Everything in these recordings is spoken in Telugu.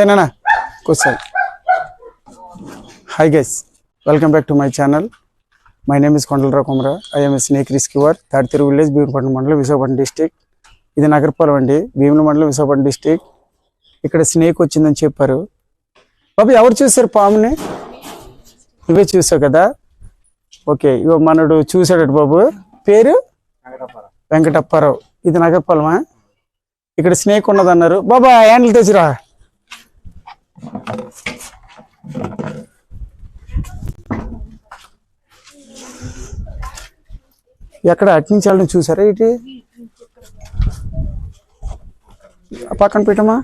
ఏనా కూర్చోండి hi guys welcome back to my channel my name is Kondalarao Kumara. I'm snake rescuer Taditiru village Bheemapatnam మండలం విశాఖపట్నం డిస్టిక్ ఇది నగరపాలెం అండి భీముల మండలం విశాఖపట్నం డిస్టిక్ ఇక్కడ స్నేక్ వచ్చిందని చెప్పారు. బాబు ఎవరు చూసారు పాముని? నువ్వే చూసావు కదా? ఓకే ఇగో మనడు చూసాడట బాబు. పేరు? వెంకటప్పారావు. ఇది నగరపాలెమా? ఇక్కడ స్నేక్ ఉన్నదన్నారు. బాబా హ్యాండిల్ తెచ్చిరా. ఎక్కడ వెళ్ళడం చూసారా ఇటు? పక్కన పెట్టమా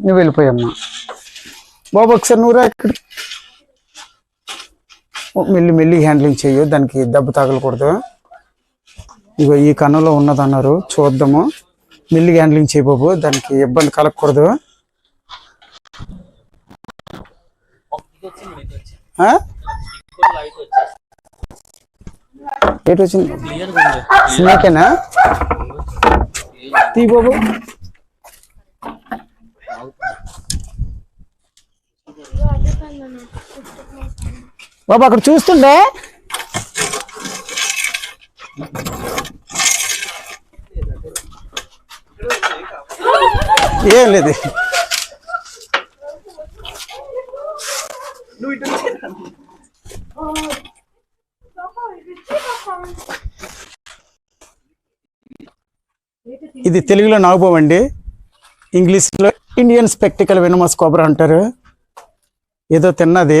నువ్వు వెళ్ళిపోయమ్మా బాబు ఒకసారి నువ్వు రా ఇక్కడ మెల్లి మెల్లి హ్యాండ్లింగ్ చెయ్యు దానికి దెబ్బ తగలకూడదు. ఇగో ఈ కన్నులో ఉన్నదన్నారు చూద్దాము. మెల్లి హ్యాండ్లింగ్ చేయి బాబు దానికి ఇబ్బంది కలగకూడదు. ఆ? ఏటి వచ్చింది స్నేకేనా? తీ బాబు. బాబు అక్కడ చూస్తుండే ఏం లేదు. ఇది తెలుగులో నాగుపోవండి ఇంగ్లీష్లో ఇండియన్ స్పెక్టికల్ వెనమస్ కోబ్రా అంటారు. ఏదో తిన్నది.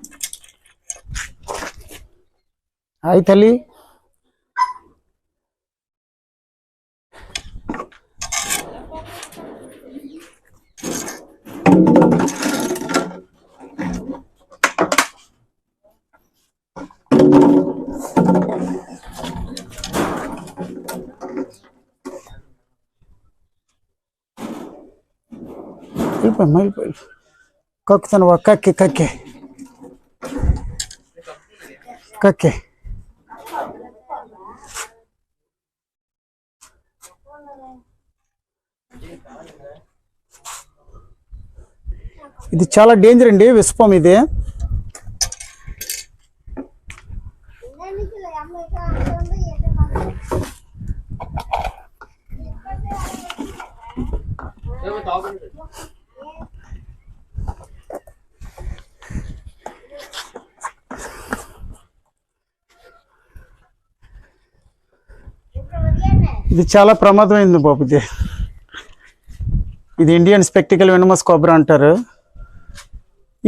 आई थली। कक्के कक्के। कक्के। ఇది చాలా డేంజర్ అండి విశ్వం ఇది. ఇది చాలా ప్రమాదమైంది బాబు ఇది. ఇది ఇండియన్ స్పెక్టికల్ వెనమస్ కోబ్రా అంటారు.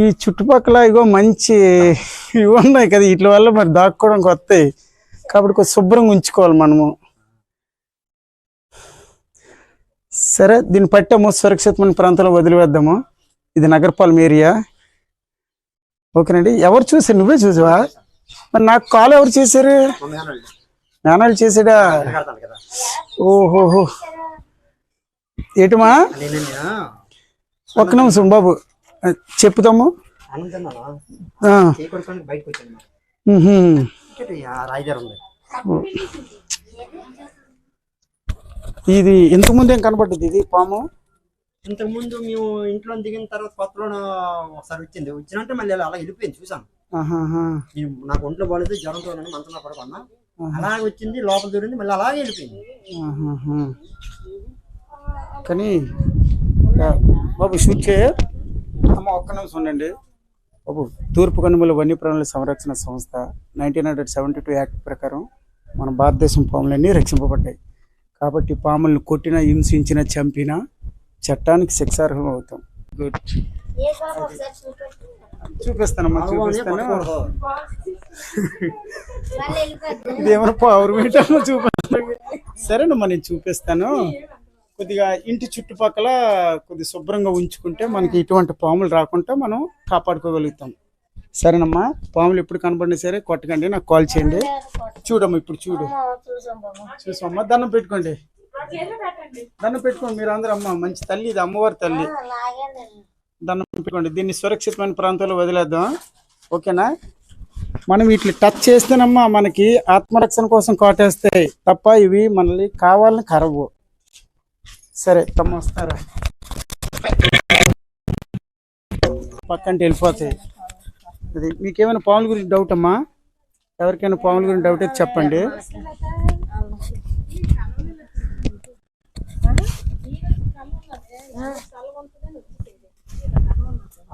ఈ చుట్టుపక్కల ఇగో మంచి ఇవి ఉన్నాయి కదా వీటి వల్ల మరి దాక్కోవడానికి వస్తాయి కాబట్టి కొంచెం శుభ్రంగా ఉంచుకోవాలి మనము. సరే దీన్ని పట్టాము సురక్షితమైన ప్రాంతంలో వదిలివేద్దాము. ఇది నగరపాలెం ఏరియా. ఓకేనండి ఎవరు చూసారు నువ్వే చూసావా? మరి నాకు కాల్ ఎవరు చేశారు? నానాలు చేసాడా ఓహోహో ఏటమా ఒక్క నిమిషం బాబు. చెప్పుతాము ఇది ఇంతకుముందు ఏం కనబడ్డది ఇది పాము? ఇంతకు ముందు మేము ఇంట్లో దిగిన తర్వాత కొత్తలో ఒకసారి వచ్చింది. వచ్చినంటే మళ్ళీ అలా వెళ్ళిపోయింది చూసాను నాకు ఒంట్లో బాగాలేదు జ్వరంతో మంచంలో పడుకున్నా. అలాగే వచ్చింది లోపల దూరింది మళ్ళీ అలాగే వెళ్ళిపోయింది. కానీ బాబు షూట్ చేయ? అమ్మ ఒక్క నిమిషం ఉండండి. బాబు తూర్పు కనుమల వన్యప్రాణుల సంరక్షణ సంస్థ nineteen hundred seventy two act ప్రకారం మన భారతదేశం పాములన్నీ రక్షింపబడ్డాయి. కాబట్టి పాములను కొట్టినా హింసించినా చంపినా చట్టానికి శిక్షార్హం అవుతాం. గుడ్ చూపిస్తానమ్మా చూపిస్తాను ఇదేమైనా పవర్ మీటర్ చూపిస్తాను సరేనమ్మా నేను చూపిస్తాను కొద్దిగా ఇంటి చుట్టుపక్కల కొద్ది శుభ్రంగా ఉంచుకుంటే మనకి ఇటువంటి పాములు రాకుండా మనం కాపాడుకోగలుగుతాం సరేనమ్మా పాములు ఎప్పుడు కనపడినా సరే కొట్టకండి నాకు కాల్ చేయండి చూడమ్మా ఇప్పుడు చూడు చూసమ్మా దండం పెట్టుకోండి దండం పెట్టుకోండి మీరు అందరూ అమ్మ మంచి తల్లి ఇది అమ్మవారి తల్లి దండం పెట్టుకోండి. దీన్ని సురక్షితమైన ప్రాంతంలో వదిలేద్దాం. ఓకేనా? మనం వీటిని టచ్ చేస్తేనమ్మా మనకి ఆత్మరక్షణ కోసం కాటేస్తాయి తప్ప ఇవి మనల్ని కావాలని కరవు. సరే తమ్మ వస్తారా? పక్కంటే వెళ్ళిపోతాయి అది మీకేమైనా పాముల గురించి డౌట్ అమ్మా? ఎవరికైనా పాముల గురించి డౌట్ అయితే చెప్పండి.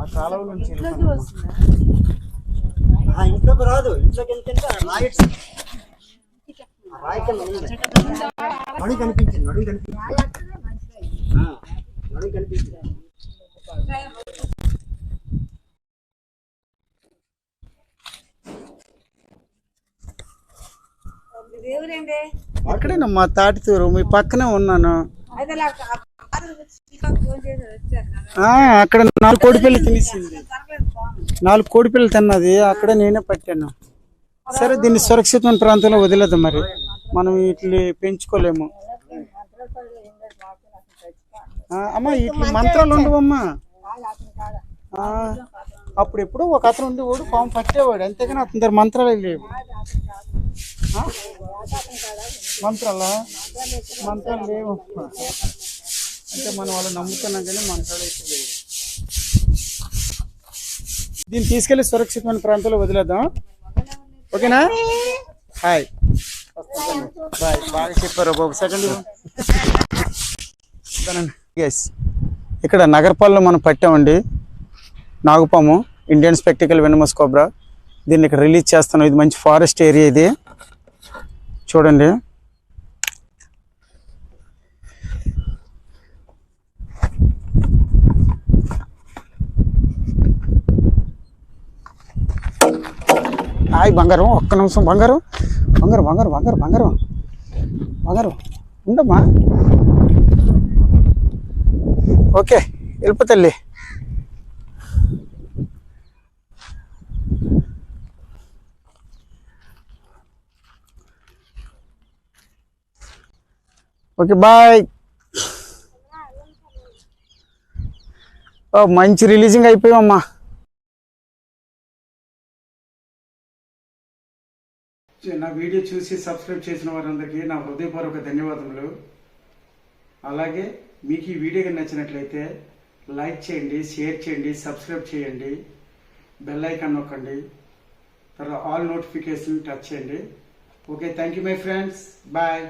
ఆ కాలువ నుంచి ఆ, ఇంట్లోకి రాదు. ఇంట్లోకి వెళ్తే రాయట్స్ రాయి కింద కనిపించింది నడుము కనిపించింది. అక్కడేనమ్మా తాటితూరు మీ పక్కనే ఉన్నాను. అక్కడ నాలుగు కోడి పిల్లలు తినేసింది. నాలుగు కోడి పిల్లలు తిన్నది అక్కడ నేనే పట్టాను. సరే దీన్ని సురక్షితమైన ప్రాంతంలో వదిలేదు మరి. మనం వీటిని పెంచుకోలేము. అమ్మ అమ్మా వీటి మంత్రాలు ఉండవమ్మా. అప్పుడు ఎప్పుడు ఒక అతను ఉండేవాడు పాము పట్టేవాడు. అంతేగాని అతని దగ్గర మంత్రాలు లేవు. మంత్రాలా? మంత్రాలు లేవు. అంటే మనం వాళ్ళు నమ్ముతున్నాం కానీ మంత్రాలు అయితే దీన్ని తీసుకెళ్ళి సురక్షితమైన ప్రాంతంలో వదిలేద్దాం. ఓకేనా? హాయ్ బాయ్ బాగా చెప్పారు బాబు. సెకండ్ ఎస్ ఇక్కడ నగరపాలలో మనం పట్టామండి. నాగుపాము ఇండియన్ స్పెక్టికల్ వెనమస్ కోబ్రా దీన్ని ఇక్కడ రిలీజ్ చేస్తాను ఇది మంచి ఫారెస్ట్ ఏరియా ఇది. చూడండి. హాయ్ బంగారం ఒక్క నిమిషం బంగారం. బంగారం బంగారం బంగారం బంగారం. బంగారం. ఉండమ్మా. ఓకే వెళ్ళిపో తల్లి. Okay bye. ఓ మంచి రిలీజింగ్ అయిపోయామమ్మా నా వీడియో చూసి సబ్స్క్రైబ్ చేసిన వారందరికీ నా హృదయపూర్వక ధన్యవాదములు. అలాగే మీకు ఈ వీడియో నచ్చినట్లయితే లైక్ చేయండి షేర్ చేయండి సబ్స్క్రైబ్ చేయండి బెల్ ఐకాన్ నొక్కండి తర్వాత ఆల్ నోటిఫికేషన్ టచ్ చేయండి. Okay thank you my friends. Bye.